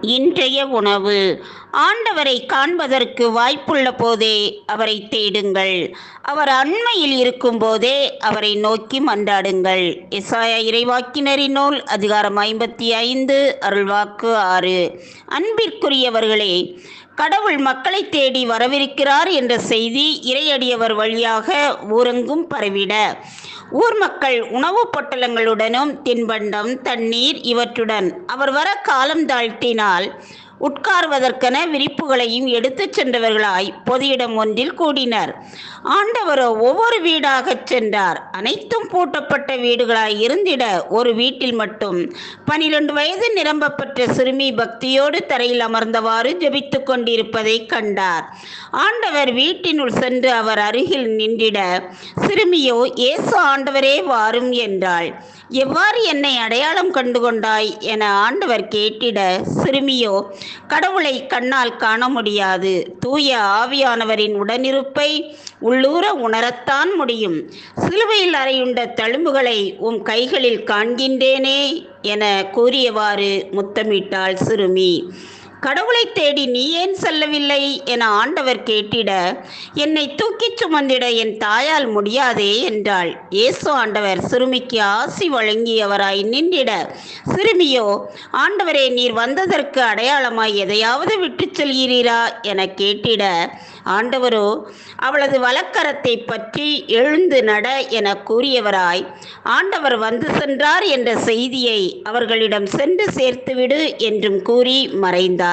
இன்றைய உணவு. ஆண்டவரை காண்பதற்கு வாய்ப்புள்ள போதே அவரை தேடுங்கள். அவர் அண்மையில் இருக்கும்போதே அவரை நோக்கி மன்றாடுங்கள். இசாயா இறைவாக்கினரின் நூல் அதிகாரம் ஐம்பத்தி ஐந்து அருள்வாக்கு ஆறு. அன்பிற்குரியவர்களே கடவுள் மக்களை தேடி வரவிருக்கிறார் என்ற செய்தி இறையடியவர் வழியாக ஊரெங்கும் பரவிட. ஊர் மக்கள் உணவுப் பொட்டலங்களுடனும் தின்பண்டம் தண்ணீர் இவற்றுடன். அவர் வர காலம் தாழ்த்தினால் உட்கார்வதற்கென விரிப்புகளையும் எடுத்துச் சென்றவர்களாய் பொது இடம் ஒன்றில் கூடினர். ஆண்டவரோ ஒவ்வொரு வீடாகச் சென்றார். அனைத்தும் பூட்டப்பட்ட வீடுகளாய் இருந்திட ஒரு வீட்டில் மட்டும் பனிரெண்டு வயது நிரம்பப்பட்ட சிறுமி பக்தியோடு தரையில் அமர்ந்தவாறு ஜெபித்து கொண்டிருப்பதை கண்டார். ஆண்டவர் வீட்டினுள் சென்று அவர் அருகில் நின்றிட சிறுமியோ இயேசு ஆண்டவரே வாரும் என்றாள். எவ்வாறு என்னை அடையாளம் கண்டு கொண்டாய் என ஆண்டவர் கேட்டிட சிறுமியோ கடவுளை கண்ணால் காண முடியாது. தூய ஆவியானவரின் உடனிருப்பை உள்ளூர உணரத்தான் முடியும். சிலுவையில் அறையுண்ட தழும்புகளை உம் கைகளில் காண்கின்றேனே என கூறியவாறு முத்தமிட்டாள் சிறுமி. கடவுளை தேடி நீ ஏன் செல்லவில்லை? என ஆண்டவர் கேட்டிட என்னை தூக்கிச் சுமந்திட என் தாயால் முடியாதே என்றாள். இயேசு ஆண்டவர் சிறுமிக்கு ஆசி வழங்கியவராய் நின்றிட சிறுமியோ ஆண்டவரே நீர் வந்ததற்கு அடையாளமாய் எதையாவது விட்டுச் செல்கிறீரா? என கேட்டிட ஆண்டவரோ அவளது வலக்கரத்தை பற்றி எழுந்து நட என கூறியவராய் ஆண்டவர் வந்து சென்றார் என்ற செய்தியை அவர்களிடம் சென்று சேர்த்துவிடு என்றும் கூறி மறைந்தார்.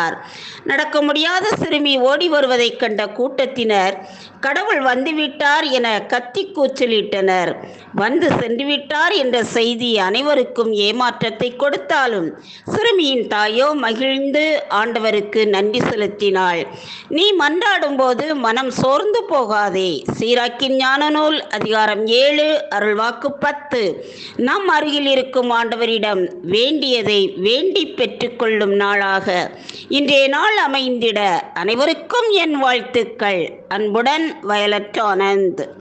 நடக்க முடியாத சிறுமி ஓடி வருவதைக் கண்ட கூட்டத்தினர் கடவுள் வந்துவிட்டார் என கத்தி கூச்சலிட்டனர். வந்து சென்றுவிட்டார் என்ற செய்தி அனைவருக்கும் ஏமாற்றத்தை கொடுத்தாலும் சிறுமியின் தாயோ மகிழ்ந்து ஆண்டவருக்கு நன்றி செலுத்தினாள். நீ மன்றாடும்போது மனம் சோர்ந்து போகாதே. சீராக்கின் ஞான நூல் அதிகாரம் ஏழு அருள்வாக்கு பத்து. நம் அருகில் இருக்கும் ஆண்டவரிடம் வேண்டியதை வேண்டி பெற்றுக்கொள்ளும் நாளாக. இன்றைய நாள் அமைந்திட அனைவருக்கும் என் வாழ்த்துக்கள். அன்புடன் வயலட் ஆனந்த்.